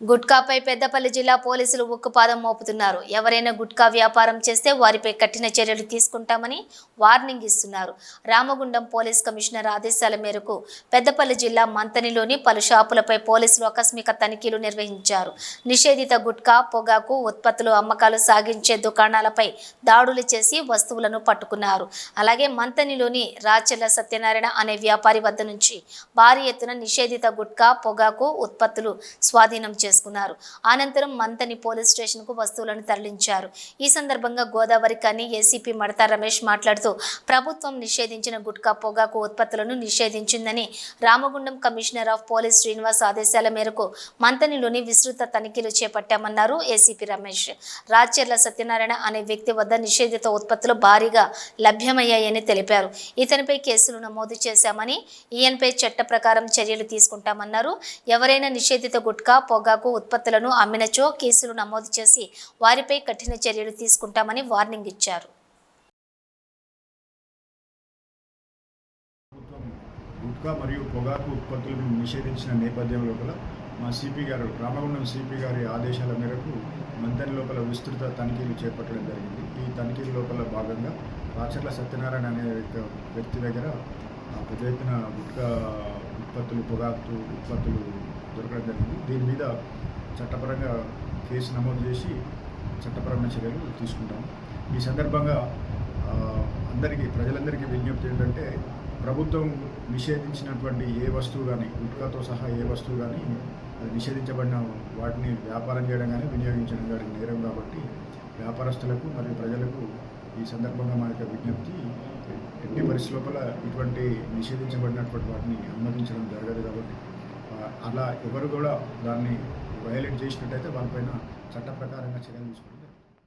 గుట్కాపై పెద్దపల్లి జిల్లా పోలీసులు ఉక్కుపాదం మోపుతున్నారు. ఎవరైనా గుట్కా వ్యాపారం చేస్తే వారిపై కఠిన చర్యలు తీసుకుంటామని వార్నింగ్ ఇస్తున్నారు. రామగుండం పోలీస్ కమిషనర్ ఆదేశాల మేరకు పెద్దపల్లి జిల్లా మంతనిలోని పలు షాపులపై పోలీసులు ఆకస్మిక తనిఖీలు నిర్వహించారు. నిషేధిత గుట్కా పొగాకు ఉత్పత్తులు అమ్మకాలు సాగించే దుకాణాలపై దాడులు చేసి వస్తువులను పట్టుకున్నారు. అలాగే మంతనిలోని రాచెల్ల సత్యనారాయణ అనే వ్యాపారి వద్ద నుంచి భారీ ఎత్తున నిషేధిత గుట్కా పొగాకు ఉత్పత్తులు స్వాధీనం చేసుకున్నారు. అనంతరం మంతని పోలీస్ స్టేషన్కు వస్తువులను తరలించారు. ఈ సందర్భంగా గోదావరి కని ఏసీపీ మడతా రమేష్ మాట్లాడుతూ ప్రభుత్వం నిషేధించిన గుట్కా పొగాకు ఉత్పత్తులను నిషేధించిందని Ramagundam commissioner of police Srinivas ఆదేశాల మేరకు మంతనిలోని విస్తృత తనిఖీలు చేపట్టామన్నారు ఏసీపీ రమేష్. రాచర్ల సత్యనారాయణ అనే వ్యక్తి వద్ద నిషేధిత ఉత్పత్తులు భారీగా లభ్యమయ్యాయని తెలిపారు. ఇతనిపై కేసులు నమోదు చేశామని ఈయనపై చట్ట ప్రకారం చర్యలు తీసుకుంటామన్నారు. ఎవరైనా నిషేధిత గుట్కా పొగాకు ఉత్పత్తులను అమ్మినచో కేసులు నమోదు చేసి వారిపై కఠిన చర్యలు తీసుకుంటామని వార్నింగ్ ఇచ్చారు. గుట్కా మరియు పొగాకు ఉత్పత్తులను నిషేధించిన నేపథ్యం లోపల మా సిపి గారు రామగుండం సిపి గారి ఆదేశాల మేరకు మంతెన లోపల విస్తృత తనిఖీలు చేపట్టడం జరిగింది. ఈ తనిఖీల లోపల భాగంగా రాచర్ల సత్యనారాయణ అనే వ్యక్తి- దగ్గర పెద్ద ఎత్తున గుట్కా ఉత్పత్తులు పొగాకు ఉత్పత్తులు దొరకడం జరిగింది. దీని మీద చట్టపరంగా కేసు నమోదు చేసి చట్టపరమైన చర్యలు తీసుకుంటాం ఈ సందర్భంగా అందరికీ ప్రజలందరికీ విజ్ఞప్తి ఏంటంటే ప్రభుత్వం నిషేధించినటువంటి ఏ వస్తువు కానీ గుట్కాతో సహా ఏ వస్తువు కానీ అది నిషేధించబడిన వాటిని వ్యాపారం చేయడం కానీ వినియోగించడం కానీ నేరం కాబట్టి వ్యాపారస్తులకు మరియు ప్రజలకు ఈ సందర్భంగా మా యొక్క విజ్ఞప్తి ఎట్టి పరిస్థితి లోపల ఇటువంటి నిషేధించబడినటువంటి వాటిని అనుమతించడం జరగదు కాబట్టి అలా ఎవరు కూడా దాన్ని వయలేట్ చేసినట్టయితే వాళ్ళపైన చట్ట ప్రకారంగా చర్యలు తీసుకోవడం